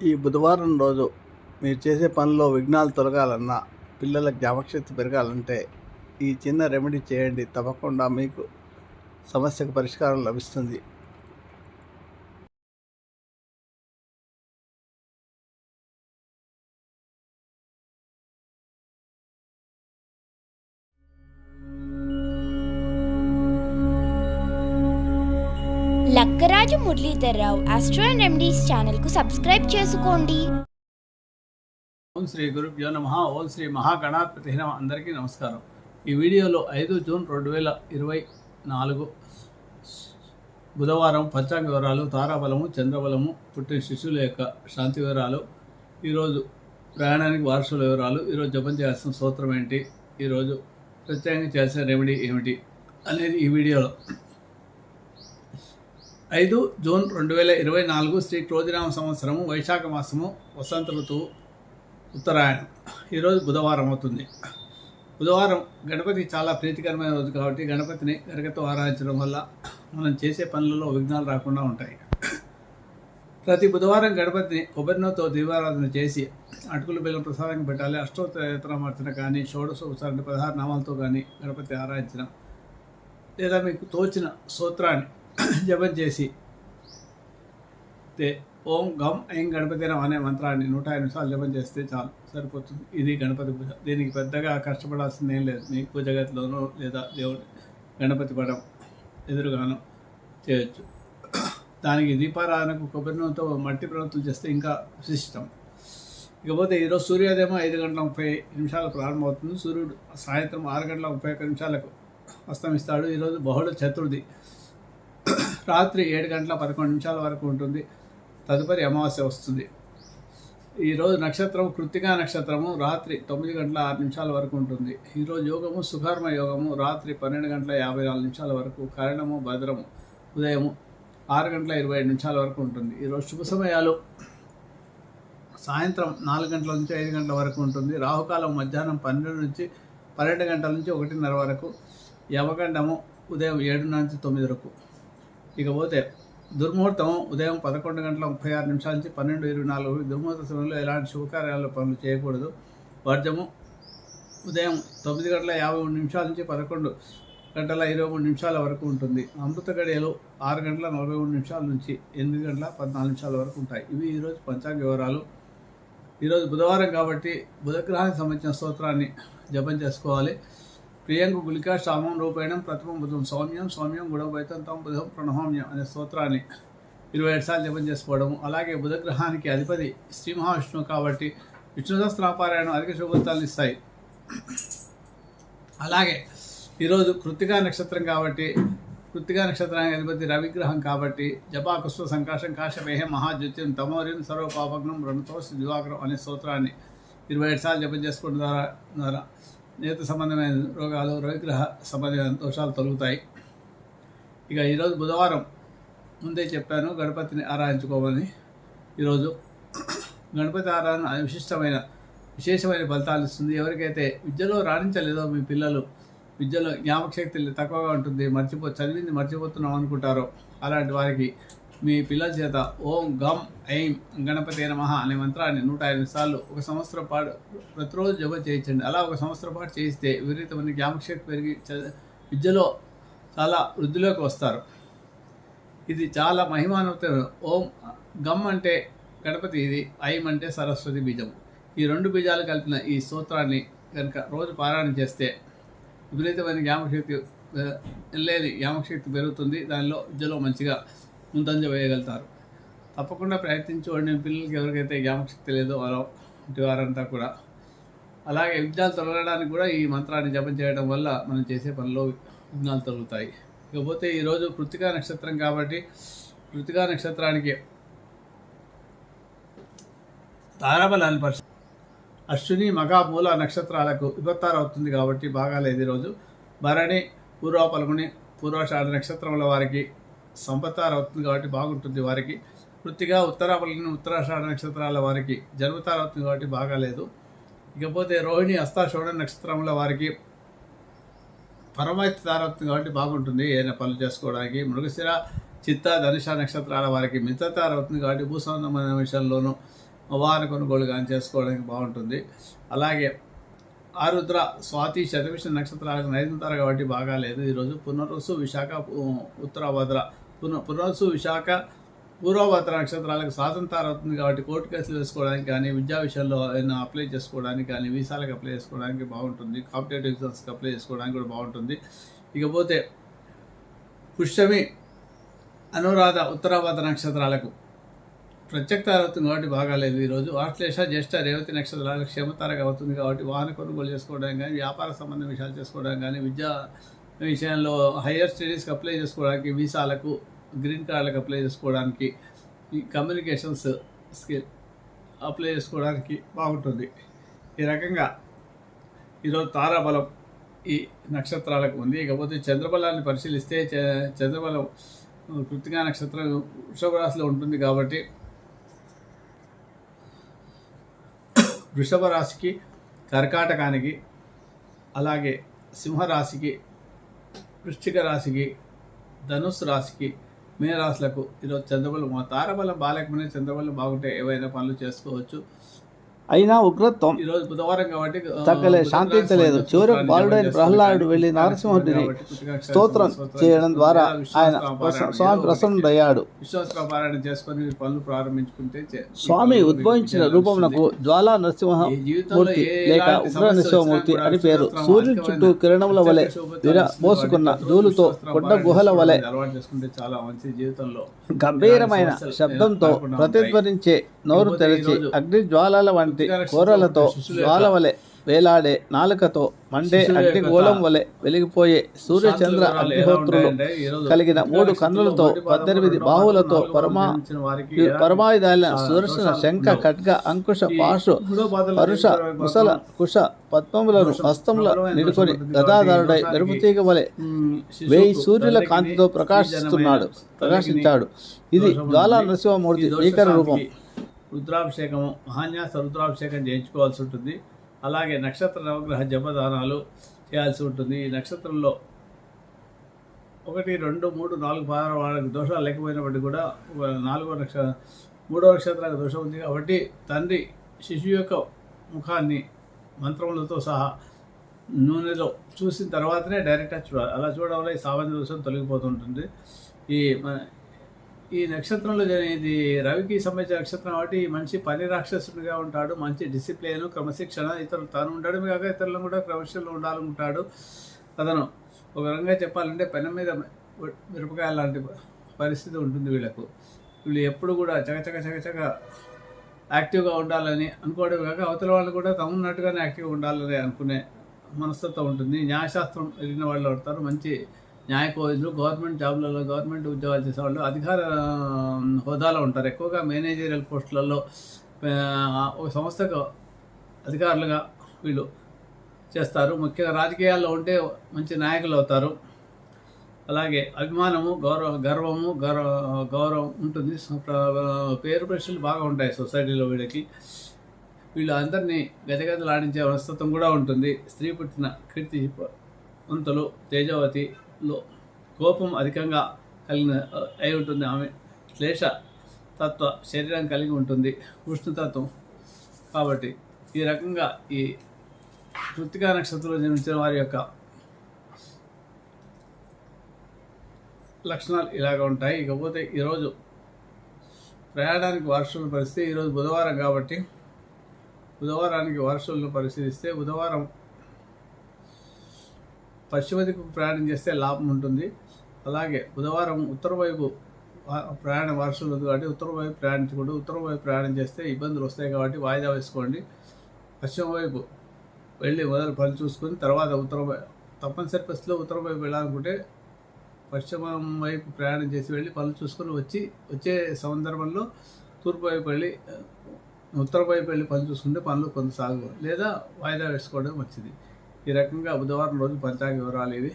ఈ బుధవారం రోజు మీరు చేసే పనిలో విఘ్నాలు తొలగాలన్నా పిల్లల జ్ఞాపకశక్తి పెరగాలంటే ఈ చిన్న రెమెడీ చేయండి. తప్పకుండా మీకు సమస్యకు పరిష్కారం లభిస్తుంది. Lakkaraju Muralidhar Rao astro and remedies ఛానల్కు సబ్స్క్రైబ్ చేసుకోండి. ఓం శ్రీ గురుభ్యో నమ. ఓం శ్రీ మహాగణాధిపతి నమ. అందరికీ నమస్కారం. ఈ వీడియోలో ఐదు జూన్ రెండు వేల ఇరవై నాలుగు బుధవారం పంచాంగ వివరాలు తారాబలము చంద్రబలము పుట్టిన శిశువుల యొక్క శాంతి వివరాలు ఈరోజు ప్రయాణానికి వారసుల వివరాలు ఈరోజు జపం చేయాల్సిన సూత్రం ఏంటి ఈరోజు ప్రత్యేకంగా చేసిన రెమెడీ ఏమిటి అనేది ఈ వీడియోలో ఐదు జూన్ రెండు వేల ఇరవై నాలుగు శ్రీ క్రోధినామ సంవత్సరము వైశాఖ మాసము వసంత ఋతువు ఉత్తరాయణం. ఈరోజు బుధవారం అవుతుంది. బుధవారం గణపతి చాలా ప్రీతికరమైన రోజు కాబట్టి గణపతిని గరగతో ఆరాధించడం వల్ల మనం చేసే పనులలో విఘ్నాలు రాకుండా ఉంటాయి. ప్రతి బుధవారం గణపతిని కొబ్బరినతో దీవారాధన చేసి అటుకులు బెల్లం ప్రసాదం పెట్టాలి. అష్టోత్తరమర్చన కానీ షోడశోపచారం పదహారు నామాలతో కానీ గణపతి ఆరాధించడం లేదా మీకు తోచిన సూత్రాన్ని జపం చేసి ఓం గం ఐం గణపతినం అనే మంత్రాన్ని నూట ఎనిమిది సార్లు జపం చేస్తే చాలు సరిపోతుంది. ఇది గణపతి పూజ. దీనికి పెద్దగా కష్టపడాల్సింది ఏం లేదు. మీ పూజ గదిలోనో లేదా దేవుడి గణపతి పడం ఎదురుగానో చేయొచ్చు. దానికి దీపారాధనకు కొబ్బరి నూనెతో మట్టి ప్రవృత్తులు చేస్తే ఇంకా విశిష్టం. ఇకపోతే ఈరోజు సూర్యోదయం ఐదు గంటల ముప్పై నిమిషాలకు ప్రారంభమవుతుంది. సూర్యుడు సాయంత్రం ఆరు గంటల ముప్పై ఒక్క నిమిషాలకు అస్తమిస్తాడు. ఈరోజు బహుళ చతుర్థి. రాత్రి ఏడు గంటల పదకొండు నిమిషాల వరకు ఉంటుంది. తదుపరి అమావాస్య వస్తుంది. ఈరోజు నక్షత్రం కృత్తికా నక్షత్రము రాత్రి తొమ్మిది గంటల ఆరు నిమిషాల వరకు ఉంటుంది. ఈరోజు యోగము సుకర్మ యోగము రాత్రి పన్నెండు గంటల యాభై నాలుగు నిమిషాల వరకు కరణము భద్రము ఉదయము ఆరు గంటల ఇరవై ఐదు నిమిషాల వరకు ఉంటుంది. ఈరోజు శుభ సమయాలు సాయంత్రం నాలుగు గంటల నుంచి ఐదు గంటల వరకు ఉంటుంది. రాహుకాలం మధ్యాహ్నం పన్నెండు నుంచి పన్నెండు గంటల నుంచి ఒకటిన్నర వరకు యమగండము ఉదయం ఏడున్నర నుంచి తొమ్మిది వరకు. ఇకపోతే దుర్ముహూర్తం ఉదయం పదకొండు గంటల ముప్పై ఆరు నిమిషాల నుంచి పన్నెండు ఇరవై నాలుగు దుర్ముహూర్త సమయంలో ఎలాంటి శుభకార్యాలు పనులు చేయకూడదు. వర్జము ఉదయం తొమ్మిది గంటల యాభై మూడు నిమిషాల నుంచి పదకొండు గంటల ఇరవై మూడు నిమిషాల వరకు ఉంటుంది. అమృత గడియలు ఆరు గంటల నలభై మూడు నిమిషాల నుంచి ఎనిమిది గంటల పద్నాలుగు నిమిషాల వరకు ఉంటాయి. ఇవి ఈరోజు పంచాంగ వివరాలు. ఈరోజు బుధవారం కాబట్టి బుధగ్రహానికి సంబంధించిన స్తోత్రాన్ని జపం చేసుకోవాలి. ప్రియంకు గులికా శ్రామం రూపేణం ప్రథమం బుధం సౌమ్యం సౌమ్యం గుణం వైతంతం బుధం ప్రణహోమ్యం అనే స్తోత్రాన్ని ఇరవై ఏడు సార్లు జపం చేసుకోవడం అలాగే బుధగ్రహానికి అధిపతి శ్రీ మహావిష్ణువు కాబట్టి విష్ణు సహస్రాపారాయణం అధిక శుభతాలను ఇస్తాయి. అలాగే ఈరోజు కృత్తికా నక్షత్రం కాబట్టి కృత్తికా నక్షత్రానికి అధిపతి రవిగ్రహం కాబట్టి జపాకుష్వ సంకాశం కాశమేహ మహాజ్యోతిం తమోరిం సర్వపాపగ్నం రణతో దివాకరం అనే స్తోత్రాన్ని ఇరవై ఏడు సార్లు జపం చేసుకోవడం ద్వారా ద్వారా నేత సంబంధమైన రోగాలు రవిగ్రహ సంబంధమైన దోషాలు తొలుగుతాయి. ఇక ఈరోజు బుధవారం ముందే చెప్పాను గణపతిని ఆరాధించుకోమని ఈరోజు గణపతి ఆరాధన విశిష్టమైన విశేషమైన ఫలితాలు ఇస్తుంది. ఎవరికైతే విద్యలో రాణించలేదో మీ పిల్లలు విద్యలో జ్ఞాపకశక్తి తక్కువగా ఉంటుంది మర్చిపో చదివింది మర్చిపోతున్నాం అనుకుంటారో అలాంటి వారికి మీ పిల్లల చేత ఓం గమ్ ఐం గణపతి నమ అనే మంత్రాన్ని నూట ఎనిమిది సార్లు ఒక సంవత్సరం పాటు ప్రతిరోజు జపం చేయించండి. అలా ఒక సంవత్సరం పాటు చేయిస్తే విపరీతమైన జ్ఞాపకశక్తి పెరిగి విద్యలో చాలా వృద్ధిలోకి వస్తారు. ఇది చాలా మహిమాన్వితమైన ఓం గమ్ అంటే గణపతి ఇది ఐం అంటే సరస్వతి బీజం. ఈ రెండు బీజాలు కలిపిన ఈ స్తోత్రాన్ని కనుక రోజు పారాయణ చేస్తే విపరీతమైన జ్ఞాపకశక్తి లేని జ్ఞాపకశక్తి పెరుగుతుంది. దానిలో విద్యలో మంచిగా ముందంజ వేయగలుగుతారు. తప్పకుండా ప్రయత్నించుకోండి పిల్లలకి ఎవరికైతే జ్ఞాపకశక్తి లేదో వాళ్ళ ఇంటి వారంతా కూడా. అలాగే విఘ్నాలు తొలగడానికి కూడా ఈ మంత్రాన్ని జపం చేయడం వల్ల మనం చేసే పనిలో విఘ్నాలు తొలుగుతాయి. ఇకపోతే ఈరోజు కృతికా నక్షత్రం కాబట్టి కృతికా నక్షత్రానికి తారాబలాన్ని పరిశ అశ్విని మగ మూల నక్షత్రాలకు విభత్తారు అవుతుంది కాబట్టి బాగాలేదు ఈరోజు భరణి పూర్వ పలుగుని పూర్వాషాఢ నక్షత్రముల వారికి సంపత్తారు అవుతుంది కాబట్టి బాగుంటుంది వారికి. వృత్తిగా ఉత్తరాపల్లిని ఉత్తరాషాఢ నక్షత్రాల వారికి జన్మతారు అవుతుంది కాబట్టి బాగాలేదు. ఇకపోతే రోహిణి హస్తాషోఢ నక్షత్రముల వారికి పరమైతి తారవుతుంది కాబట్టి బాగుంటుంది. ఏదైనా పనులు చేసుకోవడానికి మృగశిర చిత్త ధనుష నక్షత్రాల వారికి మిత్రతార అవుతుంది కాబట్టి భూ సంబంధమైన విషయంలోనూ వాహన కొనుగోలు కానీ చేసుకోవడానికి బాగుంటుంది. అలాగే ఆరుద్ర స్వాతి శతవిష నక్షత్రాలకు నైదంతారు కాబట్టి బాగా లేదు ఈరోజు పునరుసు విశాఖ ఉత్తరాభద్ర పున పునరుసు విశాఖ పూర్వభద్ర నక్షత్రాలకు స్వాతంత్రం అవుతుంది కాబట్టి కోర్టు కేసులు వేసుకోవడానికి కానీ విద్యా విషయంలో ఏదైనా అప్లై చేసుకోవడానికి కానీ వీసాలకు అప్లై చేసుకోవడానికి బాగుంటుంది. కాంపిటేటివ్ ఎగ్జామ్స్కి అప్లై చేసుకోవడానికి కూడా బాగుంటుంది. ఇకపోతే పుష్యమి అనురాధ ఉత్తరాభద్ర నక్షత్రాలకు ప్రత్యక్త అవుతుంది కాబట్టి బాగాలేదు ఈరోజు ఆశ్లేష జ్యేష్ఠ రేవతి నక్షత్రాలకు క్షేమతారగా అవుతుంది కాబట్టి వాహన కొనుగోలు చేసుకోవడానికి కానీ వ్యాపార సంబంధ విషయాలు చేసుకోవడానికి కానీ విద్యా విషయంలో హయ్యర్ స్టడీస్కి అప్లై చేసుకోవడానికి వీసాలకు గ్రీన్ కార్డులకు అప్లై చేసుకోవడానికి ఈ కమ్యూనికేషన్స్ స్కిల్ అప్లై చేసుకోవడానికి బాగుంటుంది. ఈ రకంగా ఈరోజు తారాబలం ఈ నక్షత్రాలకు ఉంది. ఇకపోతే చంద్రబలాన్ని పరిశీలిస్తే చ- చంద్రబలం కృతికా నక్షత్రం వృషభ రాశిలో ఉంటుంది కాబట్టి వృషభ రాశికి కర్కాటకానికి అలాగే సింహరాశికి వృశ్చిక రాశికి ధనుస్సు రాశికి మే రాశులకు ఈరోజు చంద్రబలం తారబలం బాలకమైన చంద్రబలం బాగుంటే ఏవైనా పనులు చేసుకోవచ్చు. అయినా ఉగ్రత్వం తగ్గలే, శాంతించలేదు. సూత్రాన్ని చివరకు బాలుడైన ప్రహ్లాదుడు వెళ్ళి నరసింహుడిని స్తోత్రం చేయడం ద్వారా ఆయన స్వామి ప్రసన్నుడయ్యాడు స్వామి ఉద్భవించిన రూపమునకు. జ్వాలా నరసింహ ఈ జీవితంలో మూర్తి ఏ లేక ఉగ్ర నరసింహమూర్తి అని పేరు సూర్యుని చుట్టూ కిరణముల వలె. మోసుకున్న ధూళితో విశ్వాసం కొండ గుహల వలె గంభీరమైన శబ్దంతో. ప్రతిధ్వనించే నోరు తెరచి అగ్ని జ్వాలల వంటి నక్షత్రం కూరలతో శిశువుల యొక్క జ్వాల వలె వేలాడే నాలుకతో మండే అగ్నిగోళం వలె వెలిగిపోయే సూర్య చంద్ర శాంతుల వివరాలు ఎలా అగ్నిహోత్రులు కలిగిన మూడు కన్నులతో పద్దెనిమిది నాలుగు పరమా జన్మించిన వారికి ఎలాంటి పరమాయుధాల ఆ, సుదర్శన శంఖ. ఖడ్గ అంకుశ పాశు పరుష మాత్రం, కుశ పద్మములను హస్తముల నిలుకొని గదాధారుడై మెరుపుతీగ వలె వేయి సూర్యుల కాంతితో ప్రకాశిస్తున్నాడు ప్రకాశించాడు ఇది జ్వాలా ఉంటుంది. నరసింహమూర్తి భీకర రూపం రుద్రాభిషేకము మహాన్యాస రుద్రాభిషేకం చేయించుకోవాల్సి ఉంటుంది. అలాగే నక్షత్ర నవగ్రహ జపదానాలు చేయాల్సి ఉంటుంది. ఈ నక్షత్రంలో ఒకటి రెండు మూడు నాలుగు పాదాల వాళ్ళకి దోషాలు లేకపోయినప్పటికీ కూడా నాలుగో నక్ష మూడో నక్షత్రానికి దోషం ఉంది కాబట్టి తండ్రి శిశువు యొక్క ముఖాన్ని మంత్రములతో సహా నూనెలో చూసిన తర్వాతనే డైరెక్ట్గా చూడాలి. అలా చూడడం వల్ల ఈ సామాన్య దోషం తొలగిపోతుంటుంది ఈ ఈ నక్షత్రంలో జరి- ఇది రవికి సంబంధించిన నక్షత్రం కాబట్టి ఈ మనిషి పని రాక్షసుడిగా ఉంటాడు మంచి డిసిప్లిన్ క్రమశిక్షణ ఇతరులు తాను ఉండడం కాక ఇతరులను కూడా క్రమశిక్షణలో ఉండాలనుకుంటాడు. అతను ఒక రకంగా చెప్పాలంటే పెన మీద మిరపకాయ లాంటి పరిస్థితి ఉంటుంది వీళ్ళకు. వీళ్ళు ఎప్పుడు కూడా చకచక చకచక యాక్టివ్గా ఉండాలని అనుకోవడం కాక అవతల వాళ్ళు కూడా తమన్నట్టుగానే యాక్టివ్గా ఉండాలని అనుకునే మనస్తత్వం ఉంటుంది. న్యాయశాస్త్రం వెళ్ళిన వాళ్ళు అవుతారు. మంచి న్యాయ గవర్నమెంట్ జాబ్లలో గవర్నమెంట్ ఉద్యోగాలు చేసేవాళ్ళు అధికార హోదాలో ఉంటారు ఎక్కువగా మేనేజరియల్ పోస్టులలో ఒక సంస్థకు అధికారులుగా వీళ్ళు చేస్తారు ముఖ్యంగా రాజకీయాల్లో ఉంటే మంచి నాయకులు అవుతారు అలాగే అభిమానము గౌరవ గర్వము గౌరవ గౌరవం ఉంటుంది పేరు ప్రశ్నలు బాగా ఉంటాయి సొసైటీలో వీళ్ళకి వీళ్ళు అందరినీ గజగజలాడించే మనస్తత్వం కూడా ఉంటుంది స్త్రీ పుట్టిన కీర్తి వంతులు లో కోపం అధికంగా కలిగిన అయి ఉంటుంది. ఆమె క్లేశ తత్వ శరీరం కలిగి ఉంటుంది. ఉష్ణతత్వం కాబట్టి ఈ రకంగా ఈ కృతికా నక్షత్రంలో జన్మించిన వారి యొక్క లక్షణాలు ఇలాగ ఉంటాయి. ఇకపోతే ఈరోజు ప్రయాణానికి వారసులను పరిస్థితి ఈరోజు బుధవారం కాబట్టి బుధవారానికి వారసులను పరిశీలిస్తే బుధవారం పశ్చిమ దిక్కు ప్రయాణం చేస్తే లాభం ఉంటుంది. అలాగే బుధవారం ఉత్తర వైపు ప్రయాణ వర్షం ఉంది కాబట్టి ఉత్తర వైపు ప్రయాణించకూడదు ఉత్తర వైపు ప్రయాణం చేస్తే ఇబ్బందులు వస్తాయి కాబట్టి వాయిదా వేసుకోండి. పశ్చిమ వైపు వెళ్ళి మొదలు పని చూసుకొని తర్వాత ఉత్తర తప్పనిసరి పరిస్థితిలో ఉత్తర వైపు వెళ్ళాలనుకుంటే పశ్చిమం వైపు ప్రయాణం చేసి వెళ్ళి పనులు చూసుకొని వచ్చి వచ్చే సందర్భంలో తూర్పు వైపు వెళ్ళి ఉత్తర వైపు వెళ్ళి పనులు చూసుకుంటే పనులు కొనసాగు లేదా వాయిదా వేసుకోవడం మంచిది. ఈ రకంగా బుధవారం రోజు పంచాంగ వివరాలు ఇవి.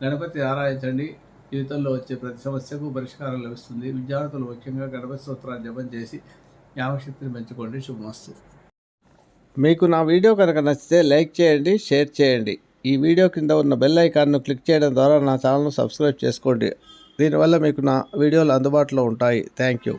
గణపతి ఆరాధించండి. జీవితంలో వచ్చే ప్రతి సమస్యకు పరిష్కారం లభిస్తుంది. విద్యార్థులు ముఖ్యంగా గణపతి స్తోత్రాన్ని జపం చేసి జ్ఞాపశక్తిని పెంచుకోండి. శుభమస్తు. మీకు నా వీడియో కనుక నచ్చితే లైక్ చేయండి షేర్ చేయండి. ఈ వీడియో కింద ఉన్న బెల్ ఐకాన్ను క్లిక్ చేయడం ద్వారా నా ఛానల్ను సబ్స్క్రైబ్ చేసుకోండి. దీనివల్ల మీకు నా వీడియోలు అందుబాటులో ఉంటాయి. Thank you.